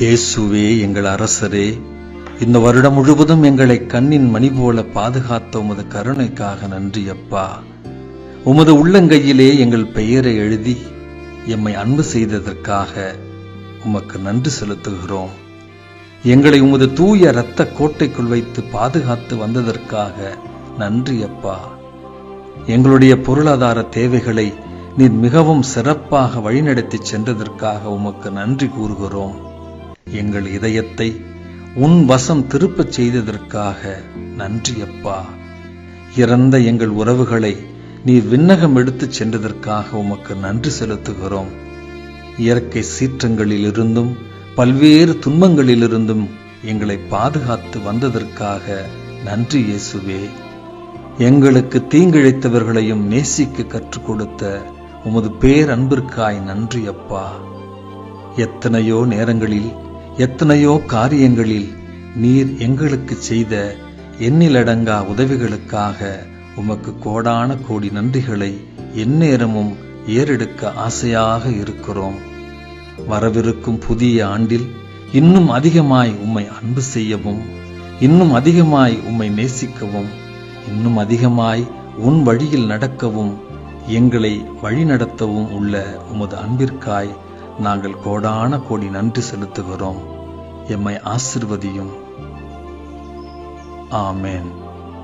இயேசுவே எங்கள் அரசரே இந்த வருடம் முழுவதும் எங்களை கண்ணின் மணி போல பாதுகாத்த உமது கருணைக்காக நன்றி அப்பா. உமது உள்ளங்கையிலே எங்கள் பெயரை எழுதி எம்மை அன்பு செய்ததற்காக உமக்கு நன்றி செலுத்துகிறோம். எங்களை உமது தூய இரத்த கோட்டைக்குள் வைத்து பாதுகாத்து வந்ததற்காக நன்றி அப்பா. எங்களுடைய பொருளாதார தேவைகளை நீர் மிகவும் சிறப்பாக வழிநடத்தி சென்றதற்காக உமக்கு நன்றி கூறுகிறோம். எங்கள் இதயத்தை உன் வசம் திருப்பச் செய்ததற்காக நன்றி அப்பா இறந்த எங்கள் உறவுகளை நீ விண்ணகம் எடுத்துச் சென்றதற்காக உமக்கு நன்றி செலுத்துகிறோம். இயற்கை சீற்றங்களிலிருந்தும் பல்வேறு துன்பங்களிலிருந்தும் எங்களை பாதுகாத்து வந்ததற்காக நன்றி இயேசுவே. எங்களுக்கு தீங்கிழைத்தவர்களையும் நேசிக்க கற்றுக் கொடுத்த உமது பேரன்பிற்காய் நன்றி அப்பா எத்தனையோ நேரங்களில் எத்தனையோ காரியங்களில் நீர் எங்களுக்கு செய்த எண்ணிலடங்கா உதவிகளுக்காக உமக்கு கோடான கோடி நன்றிகளை எந்நேரமும் ஏறெடுக்க ஆசையாக இருக்கிறோம். வரவிருக்கும் புதிய ஆண்டில் இன்னும் அதிகமாய் உம்மை அன்பு செய்யவும் இன்னும் அதிகமாய் உம்மை நேசிக்கவும் இன்னும் அதிகமாய் உன் வழியில் நடக்கவும் எங்களை வழிநடத்தவும் உள்ள உமது அன்பிற்காய் நாங்கள் கோடான கோடி நன்றி செலுத்துகிறோம். எம்மை ஆசிர்வதியும். ஆமேன்.